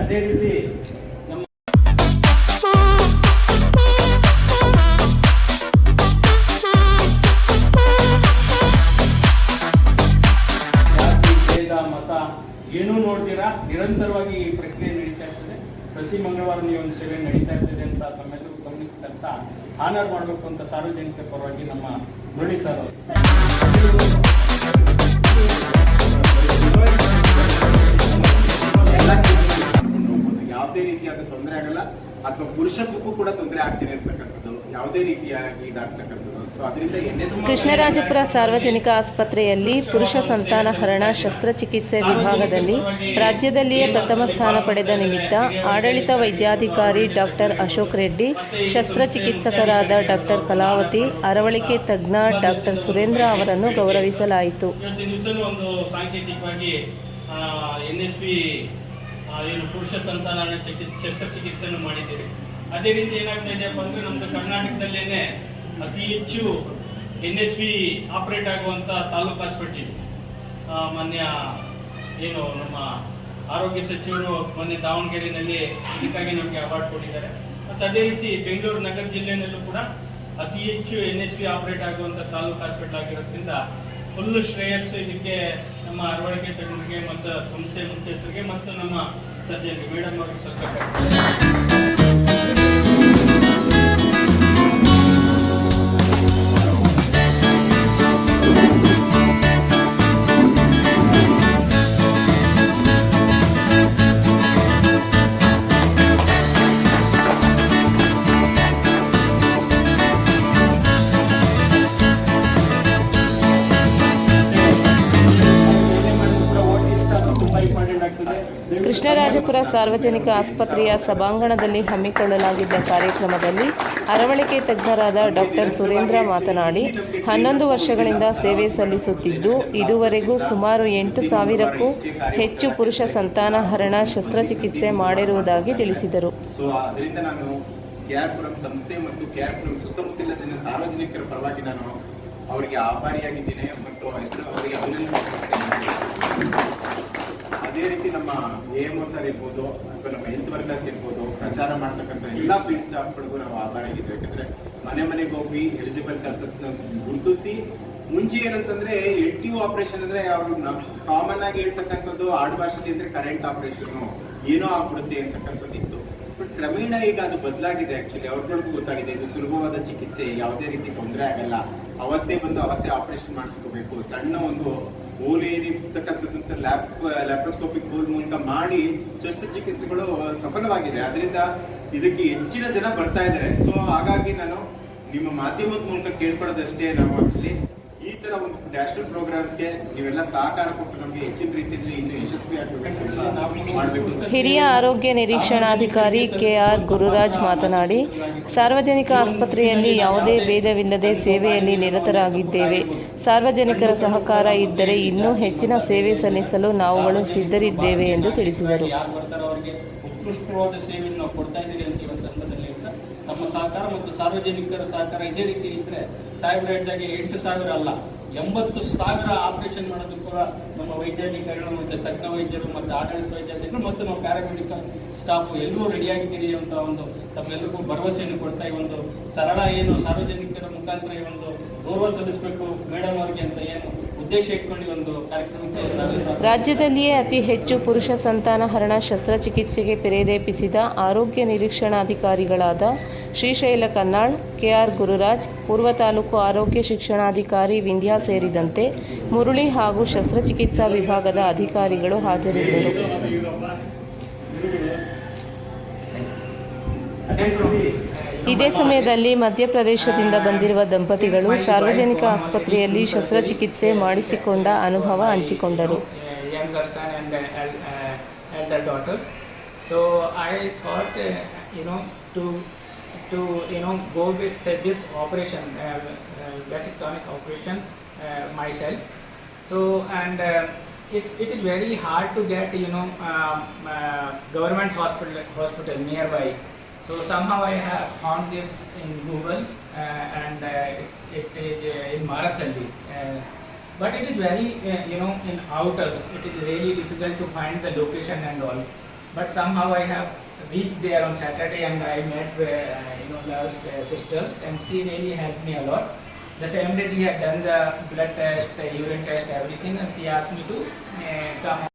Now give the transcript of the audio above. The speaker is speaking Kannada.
ಅದು ರೀತಿ ಮತ ಏನೂ ನೋಡ್ತೀರಾ? ನಿರಂತರವಾಗಿ ಈ ಪ್ರಕ್ರಿಯೆ ನಡೀತಾ ಇರ್ತದೆ. ಪ್ರತಿ ಮಂಗಳವಾರ ಈ ಒಂದು ಸೇವೆ ನಡೀತಾ ಇರ್ತದೆ ಅಂತ ತಮ್ಮೆಲ್ಲರೂ ಗಮನಕ್ಕೆ ಆನರ್ ಮಾಡಬೇಕು ಅಂತ ಸಾರ್ವಜನಿಕ ಪರವಾಗಿ ನಮ್ಮ ಸರ್ ಯಾವುದೇ ರೀತಿಯಾದ ತೊಂದರೆ ಆಗಲ್ಲ. ಅಥವಾ ಪುರುಷತ್ವಕ್ಕೂ ಕೂಡ ತೊಂದರೆ ಆಗ್ತಿದೆ ಅಂತಕ್ಕಂಥದ್ದು. ಯಾವುದೇ ರೀತಿಯಾಗಿ ಇದಾಗ್ತಕ್ಕಂಥದ್ದು ಸೊ ಅದರಿಂದ ಎನ್ ಎಸ್ ಕೃಷ್ಣರಾಜಪುರ ಸಾರ್ವಜನಿಕ ಆಸ್ಪತ್ರೆಯಲ್ಲಿ ಪುರುಷ ಸಂತಾನಹರಣ ಶಸ್ತ್ರಚಿಕಿತ್ಸೆ ವಿಭಾಗದಲ್ಲಿ ರಾಜ್ಯದಲ್ಲಿಯೇ ಪ್ರಥಮ ಸ್ಥಾನ ಪಡೆದ ನಿಮಿತ್ತ ಆಡಳಿತ ವೈದ್ಯಾಧಿಕಾರಿ ಡಾಕ್ಟರ್ ಅಶೋಕ್ ರೆಡ್ಡಿ ಶಸ್ತ್ರಚಿಕಿತ್ಸಕರಾದ ಡಾಕ್ಟರ್ ಕಲಾವತಿ ಅರವಳಿಕೆ ತಜ್ಞ ಡಾಕ್ಟರ್ ಸುರೇಂದ್ರ ಅವರನ್ನು ಗೌರವಿಸಲಾಯಿತು. ಏನು ಪುರುಷ ಸಂತಾನ ಚಿಕಿತ್ಸೆ ಶಸ್ತ್ರಚಿಕಿತ್ಸೆಯನ್ನು ಮಾಡಿದ್ದೀವಿ ಅದೇ ರೀತಿ ಏನಾಗ್ತಾ ಇದೆಯಪ್ಪ ಅಂದ್ರೆ ನಮ್ದು ಕರ್ನಾಟಕದಲ್ಲೇನೆ ಅತಿ ಹೆಚ್ಚು ಎನ್ ಎಸ್ ಪಿ ಆಪರೇಟ್ ಆಗುವಂತ ತಾಲೂಕು ಹಾಸ್ಪಿಟಲ್ ಮಾನ್ಯ, ಏನು ನಮ್ಮ ಆರೋಗ್ಯ ಸಚಿವರು ಮೊನ್ನೆ ದಾವಣಗೆರೆಯಲ್ಲಿ ಇದಕ್ಕಾಗಿ ನಮಗೆ ಅವಾರ್ಡ್ ಕೊಟ್ಟಿದ್ದಾರೆ. ಮತ್ತು ಅದೇ ರೀತಿ ಬೆಂಗಳೂರು ನಗರ ಜಿಲ್ಲೆಯಲ್ಲೂ ಕೂಡ ಅತಿ ಹೆಚ್ಚು ಎನ್ ಎಸ್ ಪಿ ಆಪರೇಟ್ ಆಗುವಂತ ತಾಲೂಕು ಹಾಸ್ಪಿಟಲ್ ಆಗಿರೋದ್ರಿಂದ ಫುಲ್ ಶ್ರೇಯಸ್ಸು ಇದಕ್ಕೆ ನಮ್ಮ ಅರವಳಿಕೆ ತಜ್ಞರಿಗೆ, ಮತ್ತು ಸಂಸ್ಥೆ ಮುಖ್ಯಸ್ಥರಿಗೆ, ಮತ್ತು ನಮ್ಮ ಸರ್ಜನ್ಗೆ ಮೇಡಮ್ ಅವರಿಗೆ ಸ್ವಲ್ಪ Thank you. ಕೃಷ್ಣರಾಜಪುರ ಸಾರ್ವಜನಿಕ ಆಸ್ಪತ್ರೆಯ ಸಭಾಂಗಣದಲ್ಲಿ ಹಮ್ಮಿಕೊಳ್ಳಲಾಗಿದ್ದ ಕಾರ್ಯಕ್ರಮದಲ್ಲಿ ಅರವಳಿಕೆ ತಜ್ಞರಾದ ಡಾಕ್ಟರ್ ಸುರೇಂದ್ರ ಮಾತನಾಡಿ, ಹನ್ನೊಂದು ವರ್ಷಗಳಿಂದ ಸೇವೆ ಸಲ್ಲಿಸುತ್ತಿದ್ದು, ಇದುವರೆಗೂ ಸುಮಾರು ಎಂಟು ಸಾವಿರಕ್ಕೂ ಹೆಚ್ಚು ಪುರುಷ ಸಂತಾನಹರಣ ಶಸ್ತ್ರಚಿಕಿತ್ಸೆ ಮಾಡಿರುವುದಾಗಿ ತಿಳಿಸಿದರು. ಸಂಸ್ಥೆ ಮತ್ತು ಸಾರ್ವಜನಿಕರ ಪರವಾಗಿ ನಾನು ಅವರಿಗೆ ಆಭಾರಿಯಾಗಿದ್ದೇನೆ ಮತ್ತು ಅವರಿಗೆ ಅದೇ ರೀತಿ ನಮ್ಮ ಎ ಎಂ ಸರ್ ಇರ್ಬೋದು, ಅಥವಾ ನಮ್ಮ ಹೆಲ್ತ್ ವರ್ಕರ್ಸ್ ಇರ್ಬೋದು, ಪ್ರಚಾರ ಮಾಡ್ತಕ್ಕಂಥ ಎಲ್ಲ ಫೀಲ್ಡ್ ಸ್ಟಾಫ್ಗಳಿಗೂ ನಾವು ಆಭಾರಿಯಾಗಿದ್ದೇವೆ ಯಾಕಂದ್ರೆ ಮನೆ ಮನೆಗೆ ಹೋಗಿ ಎಲಿಜಿಬಲ್ ಕಲ್ಪಲ್ಸ್ ಗುರುತಿಸಿ, ಮುಂಚೆ ಏನಂತಂದ್ರೆ ಎಲ್ ಟಿ ಆಪರೇಷನ್ ಅಂದ್ರೆ ಅವರು ಕಾಮನ್ ಆಗಿ ಹೇಳ್ತಕ್ಕಂಥದ್ದು ಆಡು ಭಾಷೆಲಿ ಅಂದ್ರೆ ಕರೆಂಟ್ ಆಪರೇಷನ್ ಏನೋ ಆಗ್ಬಿಡುತ್ತೆ ಅಂತಕ್ಕಂಥದ್ದು ಇತ್ತು. ಬಟ್ ಕ್ರಮೇಣ ಈಗ ಅದು ಬದಲಾಗಿದೆ ಆಕ್ಚುಲಿ ಅವ್ರಗಳಿಗೂ ಗೊತ್ತಾಗಿದೆ, ಇದು ಸುಲಭವಾದ ಚಿಕಿತ್ಸೆ, ಯಾವುದೇ ರೀತಿ ತೊಂದರೆ ಆಗಲ್ಲ. ಅವತ್ತೇ ಬಂದು ಅವತ್ತೇ ಆಪರೇಷನ್ ಮಾಡಿಸ್ಕೋಬೇಕು. ಸಣ್ಣ ಒಂದು ಹೋಲ್ ಏನಿರ್ತಕ್ಕಂಥದ್ದಂತ ಲ್ಯಾಪ್ ಲ್ಯಾಪ್ರೋಸ್ಕೋಪಿಕ್ ಹೋಲ್ ಮೂಲಕ ಮಾಡಿ ಶಸ್ತ್ರಚಿಕಿತ್ಸೆಗಳು ಸಫಲವಾಗಿದೆ. ಅದರಿಂದ ಇದಕ್ಕೆ ಹೆಚ್ಚಿನ ಜನ ಬರ್ತಾ ಇದ್ದಾರೆ. ಸೊ ಹಾಗಾಗಿ ನಾನು ನಿಮ್ಮ ಮಾಧ್ಯಮದ ಮೂಲಕ ಕೇಳ್ಕೊಳ್ಳೋದಷ್ಟೇ ನಾವು ಆಕ್ಚುಲಿ ಈ ತರ ಒಂದು ನ್ಯಾಷನಲ್ ಪ್ರೋಗ್ರಾಮ್ಸ್ಗೆ ನೀವೆಲ್ಲ ಸಹಕಾರ ಕೊಟ್ಟು ನಮಗೆ ಹೆಚ್ಚಿನ ರೀತಿಯಲ್ಲಿ ಇನ್ನು ಯಶಸ್ವಿ ಆಗಬೇಕು ಹಿರಿಯ ಆರೋಗ್ಯ ನಿರೀಕ್ಷಣಾಧಿಕಾರಿ ಕೆಆರ್ ಗುರುರಾಜ್ ಮಾತನಾಡಿ ಸಾರ್ವಜನಿಕ ಆಸ್ಪತ್ರೆಯಲ್ಲಿ ಯಾವುದೇ ಭೇದವಿಲ್ಲದೆ ಸೇವೆಯಲ್ಲಿ ನಿರತರಾಗಿದ್ದೇವೆ. ಸಾರ್ವಜನಿಕರ ಸಹಕಾರ ಇದ್ದರೆ ಇನ್ನೂ ಹೆಚ್ಚಿನ ಸೇವೆ ಸಲ್ಲಿಸಲು ನಾವುಗಳು ಸಿದ್ಧರಿದ್ದೇವೆ ಎಂದು ತಿಳಿಸಿದರು. ಯಾರು ಬರ್ತಾರೋ ಅವರಿಗೆ? ಉತ್ಕೃಷ್ಟವಾದ ಸೇವೆಯನ್ನು ನಾವು ಕೊಡ್ತಾ ಇದ್ದೀವಿ ಅಂತ ನಮ್ಮ ಸಹಕಾರ ಮತ್ತು ಸಾರ್ವಜನಿಕರ ಸಹಕಾರ ಇದೇ ರೀತಿ ಇದ್ರೆ ಸಾಹೇಬ್ರು ಹೇಳಿದಾಗೆ ಎಂಟು ಸಾವಿರ ಅಲ್ಲ, ಎಂಬತ್ತು ಸಾವಿರ ಆಪರೇಷನ್ ಮಾಡೋದು ಕೂಡ ನಮ್ಮ ವೈದ್ಯಾಧಿಕಾರಿಗಳು ಮತ್ತು ತಜ್ಞ ವೈದ್ಯರು ಮತ್ತು ಆಡಳಿತ ವೈದ್ಯಾಧಿಕಾರಿಗಳು ಮತ್ತು ನಮ್ಮ ಪ್ಯಾರಾಮೆಡಿಕಲ್ ಸ್ಟಾಫ್ ಎಲ್ಲರೂ ರೆಡಿಯಾಗಿದ್ದೀರಿ ಅಂತ ಒಂದು ತಮ್ಮೆಲ್ಲರಿಗೂ ಭರವಸೆಯನ್ನು ಕೊಡ್ತಾ ಈ ಒಂದು ಸರಳ ಏನು ಸಾರ್ವಜನಿಕರ ಮುಖಾಂತರ ಈ ಒಂದು ಗೌರವ ಸಲ್ಲಿಸಬೇಕು ಮೇಡಮ್ ಅವ್ರಿಗೆ ಅಂತ ಏನು ರಾಜ್ಯದಲ್ಲಿಯೇ ಅತಿ ಹೆಚ್ಚು ಪುರುಷ ಸಂತಾನಹರಣ ಶಸ್ತ್ರಚಿಕಿತ್ಸೆಗೆ ಪ್ರೇರೇಪಿಸಿದ ಆರೋಗ್ಯ ನಿರೀಕ್ಷಣಾಧಿಕಾರಿಗಳಾದ ಶ್ರೀಶೈಲ ಕನ್ನಾಳ್ ಕೆಆರ್ ಗುರುರಾಜ್ ಪೂರ್ವ ತಾಲೂಕು ಆರೋಗ್ಯ ಶಿಕ್ಷಣಾಧಿಕಾರಿ ವಿಂಧ್ಯಾ ಸೇರಿದಂತೆ ಮುರುಳಿ ಹಾಗೂ ಶಸ್ತ್ರಚಿಕಿತ್ಸಾ ವಿಭಾಗದ ಅಧಿಕಾರಿಗಳು ಹಾಜರಿದ್ದರು. ಇದೇ ಸಮಯದಲ್ಲಿ ಮಧ್ಯಪ್ರದೇಶದಿಂದ ಬಂದಿರುವ ದಂಪತಿಗಳು ಸಾರ್ವಜನಿಕ ಆಸ್ಪತ್ರೆಯಲ್ಲಿ ಶಸ್ತ್ರಚಿಕಿತ್ಸೆ ಮಾಡಿಸಿಕೊಂಡ ಅನುಭವ ಹಂಚಿಕೊಂಡರು uh, uh, uh, uh, uh, uh, uh, uh, it, it is very hard to get you know uh, uh, government hospital hospital nearby. So somehow I have found this in Google uh, and uh, it, it is uh, in Marathalli. Uh, but it is very, uh, you know, in outers, it is really difficult to find the location and all. But somehow I have reached there on Saturday and I met, uh, you know, uh, sisters and she really helped me a lot. The same day she had done the blood test, urine test, everything and she asked me to come